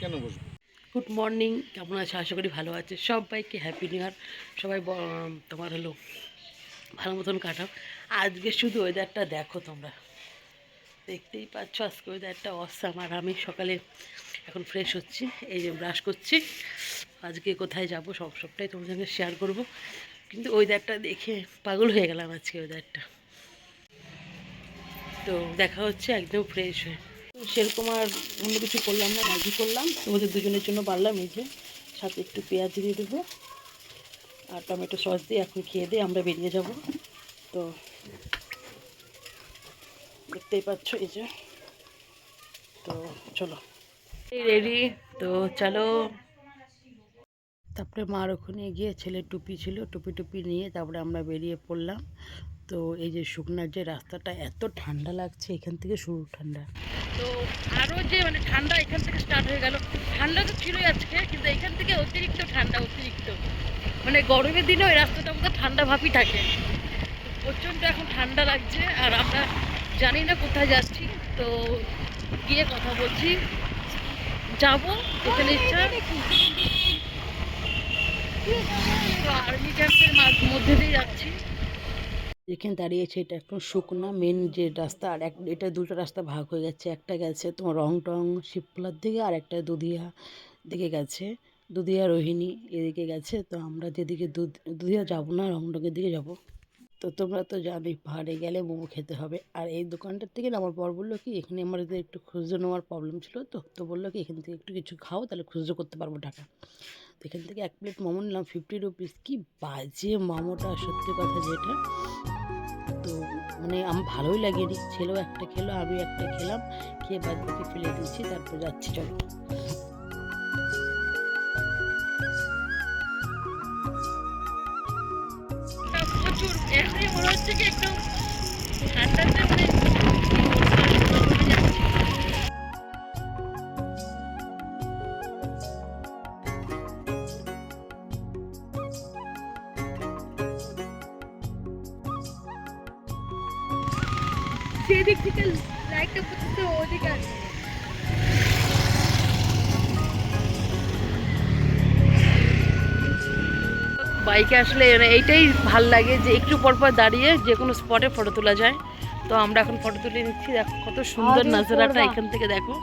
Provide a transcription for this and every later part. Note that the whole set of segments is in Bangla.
কেন গুড মর্নিং কেমন আছে? আশা করি ভালো আছে। সবাইকে হ্যাপি নিউ ইয়ার সবাই তোমার হলো ভালো মতন কাটাও। আজকে শুধু ওয়েদারটা দেখো তোমরা। দেখতেই পাচ্ছ আজকে ওয়েদারটা অসাম আর আমি সকালে এখন ফ্রেশ হচ্ছি, এই যে ব্রাশ করছি। আজকে কোথায় যাব সব সবটাই তোমার সঙ্গে শেয়ার করব। কিন্তু ওয়েদারটা দেখে পাগল হয়ে গেলাম আজকে ওয়েদারটা তো দেখা হচ্ছে একদম ফ্রেশ হয়ে। সেরকম আর অন্য কিছু করলাম না, ম্যাগি করলাম। তোমাদের দুজনের জন্য পারলাম এই যে সাথে একটু পেঁয়াজ দিয়ে দেবো আর টমেটো সস দিয়ে এখন খেয়ে দিয়ে আমরা বেরিয়ে যাব। তো দেখতেই পাচ্ছ এই যে। তো চলো। রেডি তো চলো। তারপরে মার ওখানে গিয়ে ছেলে টুপি ছিল, টুপি টুপি নিয়ে তারপরে আমরা বেরিয়ে পড়লাম। তো এই যে শুকনার যে রাস্তাটা এত ঠান্ডা লাগছে এখান থেকে শুরু ঠান্ডা। তো আরও যে মানে ঠান্ডা এখান থেকে স্টার্ট হয়ে গেল। ঠান্ডা তো ছিলই আজকে, কিন্তু এখান থেকে অতিরিক্ত ঠান্ডা, অতিরিক্ত। মানে গরমের দিনে ওই রাস্তাটা আমাদের ঠান্ডা ভাবই থাকে। প্রচণ্ড এখন ঠান্ডা লাগছে, আর আমরা জানি না কোথায় যাচ্ছি। তো গিয়ে কথা বলছি। যাব এখানে ইচ্ছা। আর্মি ক্যাম্পের মধ্যে দিয়ে যাচ্ছি। যেখানে দাঁড়িয়েছে এটা এখন শুকনা মেন যে রাস্তা, আর এক এটা দুটো রাস্তা ভাগ হয়ে গেছে। একটা গেছে তোমার রং টং শিবখোলার দিকে, আর একটা দুধিয়া দিকে গেছে। দুধিয়া, রোহিণী এদিকে গেছে। তো আমরা যেদিকে দুধ- দুধিয়া যাব না রং রংটংয়ের দিকে যাব। তো তোমরা তো জানোই, পাহাড়ে গেলে মোমো খেতে হবে। আর এই দোকানটার থেকে আমার বর বলল কি, এখানে আমার একটু খুচরো নেওয়ার প্রবলেম ছিল তো। তো বলল কি, এখান থেকে একটু কিছু খাও, তাহলে খুচরো করতে পারব টাকা। তো এখান থেকে এক প্লেট মোমো নিলাম ফিফটি রুপিস কি বাজে মোমোটা, সত্যি কথা যেটা। তো মানে আমার ভালোই লাগে ছেলেও একটা খেলো, আমি একটা খেলাম, খেয়ে বাদ বাকি ফেলে দিয়েছি, তারপর যাচ্ছি, চলো। প্রচুর, এখনই মনে হচ্ছে কি একদম ঠান্ডাতে মানে সেদিক থেকে লাইটটা ওদিকে আছে বাইকে আসলে মানে এইটাই ভালো লাগে যে একটু পর পর দাঁড়িয়ে যে কোনো স্পটে ফটো তোলা যায়। তো আমরা এখন ফটো তুলে নিচ্ছি দেখো কত সুন্দর নাজারাটা এখান থেকে দেখো।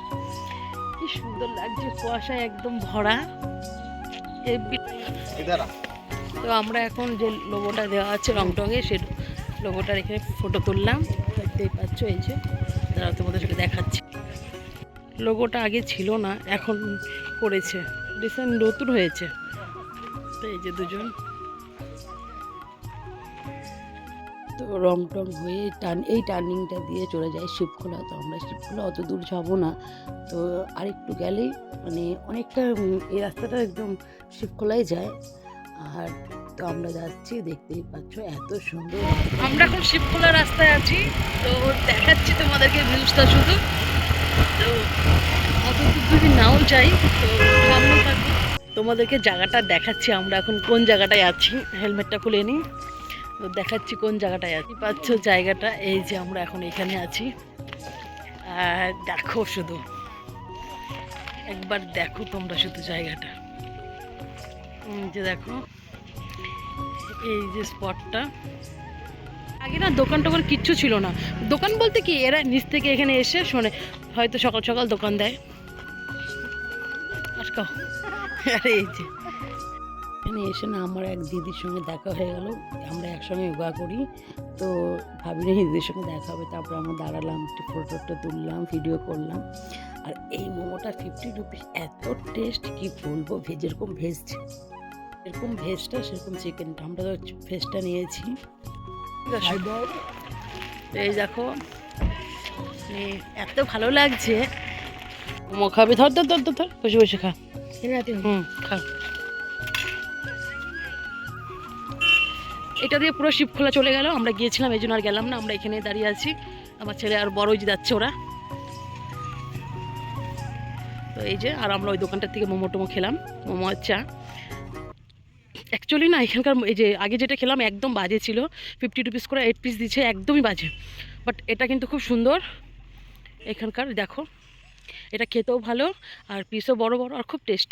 কি সুন্দর লাগছে কুয়াশায় একদম ভরা। এই তো আমরা এখন যে লোগোটা দেওয়া আছে রংটঙে সে লোগোটার এখানে ফটো তুললাম। দেখতেই পাচ্ছ, এই যে। তারা তোমাদের সাথে দেখাচ্ছি। লোগোটা আগে ছিল না, এখন করেছে। রিসেন্ট নতুন হয়েছে। তো এই যে দুজন। তো রং টং হয়ে টান, এই টার্নিংটা দিয়ে চলে যায় শিবখোলা। তো আমরা শিবখোলা অত দূর যাব না। তো আরেকটু গেলেই মানে অনেকটা এই রাস্তাটা একদম শিবখোলায় যায়। আর তো আমরা যাচ্ছি, দেখতেই পাচ্ছ এত সুন্দর আমরা এখন শিবখোলা রাস্তায় আছি, তো দেখাচ্ছি তোমাদেরকে ভিউজটা শুধু। তো অত যদি নাও যাই, তো তোমাদেরকে জায়গাটা দেখাচ্ছি, আমরা এখন কোন জায়গাটায় আছি, হেলমেটটা খুলে নিই তো দেখাচ্ছি কোন জায়গাটায় আছি। পাচ্ছ জায়গাটা, এই যে আমরা এখন এখানে আছি। আর দেখো শুধু, একবার দেখো তোমরা শুধু জায়গাটা। যে দেখো এই যে স্পটটা আগে না দোকান টোকান কিচ্ছু ছিল না। দোকান বলতে কি, এরা নিচ থেকে এখানে এসে শোনে, হয়তো সকাল সকাল দোকান দেয়। আরে এই যে। এখানে এসে না আমার এক দিদির সঙ্গে দেখা হয়ে গেল। আমরা একসঙ্গে যোগা করি। তো ভাবি না দিদির সঙ্গে দেখা হবে। তারপরে আমরা দাঁড়ালাম, একটু ফটো টটো তুললাম ভিডিও করলাম। আর এই মোমোটা ফিফটি রুপিস এত টেস্ট কি বলব, ভেজ এরকম ভেজ এরকম ভেজটা সেরকম চিকেনটা আমরা তো ভেজটা নিয়েছি। এই দেখো এত ভালো লাগছে। মোমো খাবি? ধর ধর ধর ধর ধর। বসে বসে খা। হুম খা। এটা দিয়ে পুরো শিব খোলা চলে গেল। আমরা গিয়েছিলাম এই জন্য আর গেলাম না। আমরা এখানে দাঁড়িয়ে আছি। আমার ছেলে আর বড় যে যাচ্ছে ওরা। তো এই যে আর আমরা ওই দোকানটার থেকে মোমো টোমো খেলাম। মোমো আর চা। অ্যাকচুয়ালি না, এখানকার এই যে আগে যেটা খেলাম একদম বাজে ছিল। ফিফটি রুপিস করে এইট পিস দিচ্ছে, একদমই বাজে। বাট এটা কিন্তু খুব সুন্দর। এখানকার দেখো, এটা খেতেও ভালো, আর পিসও বড় বড়, আর খুব টেস্ট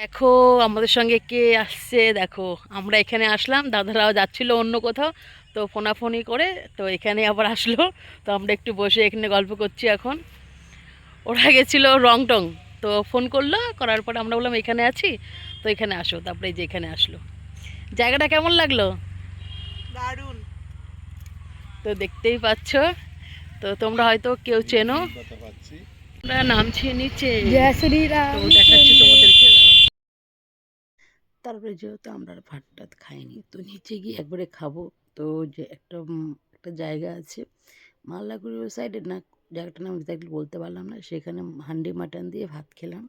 দেখো, আমাদের সঙ্গে কে আসছে? দেখো, আমরা এখানে আসলাম, দাদারাও যাচ্ছিল অন্য কোথাও, তো ফোনাফোনি করে তো এখানে আবার আসলো। তো আমরা একটু বসে এখানে গল্প করছি এখন। ওরা গেছিল রংটং। তো ফোন করল করার পর আমরা বললাম এখানে আছি তো এখানে আসো। তারপরে এই যে এখানে আসলো। জায়গাটা কেমন লাগল? দারুণ। তো দেখতেই পাচ্ছ। তো তোমরা হয়তো কেউ চেনো। আমরা নামছি নিচে। দেখাচ্ছি তোমাদেরকে। তারপরে যেহেতু আমরা ভাত টাত খাইনি তো নিচে গিয়ে একবারে খাব। তো যে একটা একটা জায়গা আছে মাল্লাগুড়ি ওই সাইডে না জায়গাটার নাম এক্স্যাক্টলি বলতে পারলাম না সেখানে হান্ডি মাটন দিয়ে ভাত খেলাম।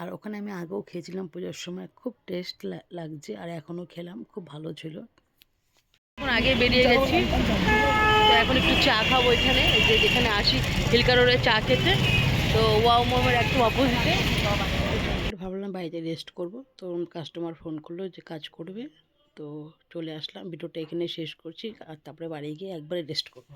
আর ওখানে আমি আগেও খেয়েছিলাম পুজোর সময় খুব টেস্ট লাগছে আর এখনও খেলাম খুব ভালো ছিল। এখন আগে বেরিয়ে গেছি তো এখন একটু চা খাব এখানে যে যেখানে আসি হিলকা রোডে চা খেতে। তো ওয়াও মোমের একদম অপোজিটে ভাবলাম বাড়িতে রেস্ট করব তো কাস্টমার ফোন করল যে কাজ করবে তো চলে আসলাম। ভিডিওটা এখানে শেষ করছি আর তারপরে বাড়ি গিয়ে একবারে রেস্ট করব।